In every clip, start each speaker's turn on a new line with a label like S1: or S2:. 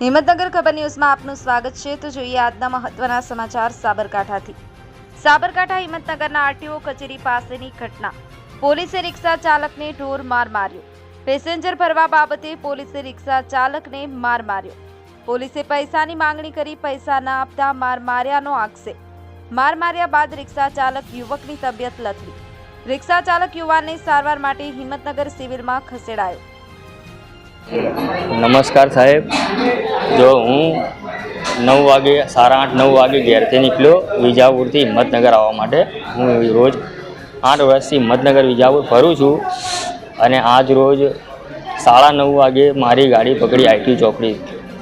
S1: હિંમતનગર ખબર ન્યૂઝમાં આપનું સ્વાગત છે. તો જોઈએ આજના મહત્વના સમાચાર સાબરકાંઠાથી. સાબરકાંઠા હિંમતનગરના આરટીઓ કચેરી પાસેની ઘટના. પોલીસે રિક્ષા ચાલકને ઢોર માર માર્યો. પેસેન્જર ભરવા બાબતે પોલીસે રિક્ષા ચાલકને માર માર્યો. પોલીસે પૈસાની માંગણી કરી પૈસા ના આપતા માર માર્યાનો આક્ષેપ. માર માર્યા બાદ રિક્ષા ચાલક યુવકની તબિયત લથડી. રિક્ષા ચાલક યુવાનને સારવાર માટે હિંમતનગર સિવિલમાં ખસેડાયો.
S2: નમસ્કાર સાહેબ. જો હું નવ વાગે, સાડા આઠ, નવ વાગે ઘેરથી નીકળ્યો વિજાપુરથી હિંમતનગર આવવા માટે. હું રોજ આઠ વર્ષથી હિંમતનગર, વિજાપુર ફરું છું અને આજ રોજ સાડા નવ વાગે મારી ગાડી પકડી આઈટી ચોકડી.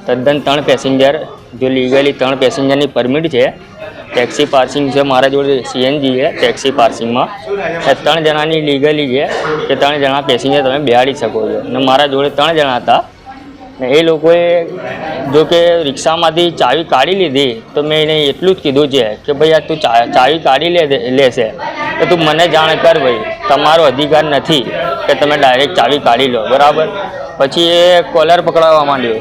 S2: તદ્દન ત્રણ પેસેન્જર, જો લીગલી ત્રણ પેસેન્જરની પરમિટ છે ટેક્સી પાર્સિંગ છે, મારા જોડે સીએનજી છે, ટેક્સી પાર્સિંગમાં. ત્રણ જણાની લીગલી છે કે ત્રણ જણા પેસેન્જર તમે બેહાડી શકો છો. અને મારા જોડે ત્રણ જણા હતા. ને એ લોકોએ જો કે રિક્ષામાંથી ચાવી કાઢી લીધી, તો મેં એને એટલું જ કીધું છે કે ભાઈ, આ તું ચાવી કાઢી લે લેશે. તો તું મને જાણ કર ભાઈ, તમારો અધિકાર નથી કે તમે ડાયરેક્ટ ચાવી કાઢી લો. બરાબર? પછી એ કોલર પકડાવવા માંડ્યો.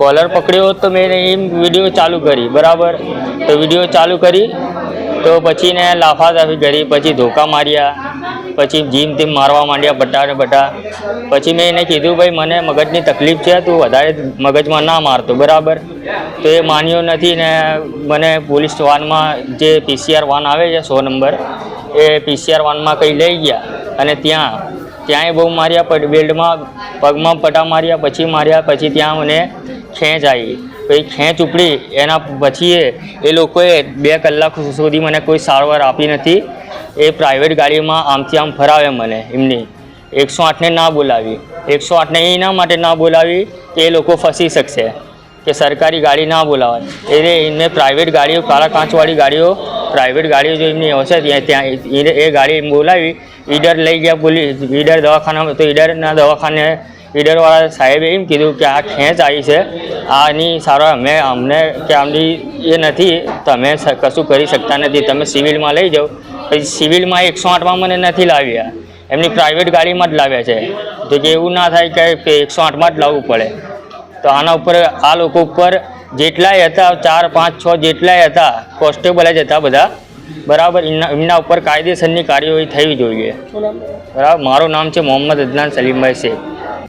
S2: કોલર પકડ્યો તો મેં એમ વીડિયો ચાલુ કરી, બરાબર? તો વીડિયો ચાલુ કરી, તો પછી ને લાફાદાફી કરી પછી ધોકા માર્યા, પછી જીમ તીમ મારવા માંડ્યા બટા ને બટા પછી મેં એને કીધું, ભાઈ, મને મગજની તકલીફ છે, તું વધારે મગજમાં ના મારતો બરાબર? તો એ માન્યો નથી ને મને પોલીસ વાનમાં જે પીસીઆર વાન આવે છે, સો નંબર, એ પીસીઆર વાનમાં કંઈ લઈ ગયા અને ત્યાં, ત્યાંય બહુ માર્યા બેલ્ટમાં, પગમાં પટા માર્યા, પછી માર્યા, પછી ત્યાં મને ખેંચ આવી. પછી ખેંચ ઉપડી, એના પછી એ લોકોએ બે કલાક સુધી મને કોઈ સારવાર આપી નથી. એ પ્રાઇવેટ ગાડીમાં આમથી આમ ફરાવે મને એમની. એકસો આઠને ના બોલાવી. એકસો આઠને એના માટે ના બોલાવી કે એ લોકો ફસી શકશે, કે સરકારી ગાડી ના બોલાવાય. એટલે એમને પ્રાઇવેટ ગાડીઓ કાળા કાંચવાળી ગાડીઓ પ્રાઇવેટ ગાડીઓ જો એમની હશે ત્યાં એ- ગાડી બોલાવી, ઈડર લઈ ગયા પોલીસ, ઈડર દવાખાનામાં, તો ઈડરના દવાખાને ઈડરવાળા સાહેબે એમ કીધું કે આ ખેંચ આવી છે. આની સારા અમે, અમને કે આમની એ નથી, તમે કશું કરી શકતા નથી, તમે સિવિલમાં લઈ જાઓ. પછી સિવિલમાં એકસો આઠમાં મને નથી લાવ્યા. એમની પ્રાઇવેટ ગાડીમાં જ લાવ્યા છે. તો કે એવું ના થાય કે એકસો આઠમાં જ લાવવું પડે. તો આના ઉપર આ લોકો ઉપર જેટલાય હતા, ચાર, પાંચ, છ જેટલાય હતા, કોન્સ્ટેબલ જ હતા બધા. બરાબર એમના ઉપર કાયદેસરની કાર્યવાહી થવી જોઈએ. બરાબર, મારું નામ છે મોહમ્મદ અદનાન સલીમભાઈ શેખ.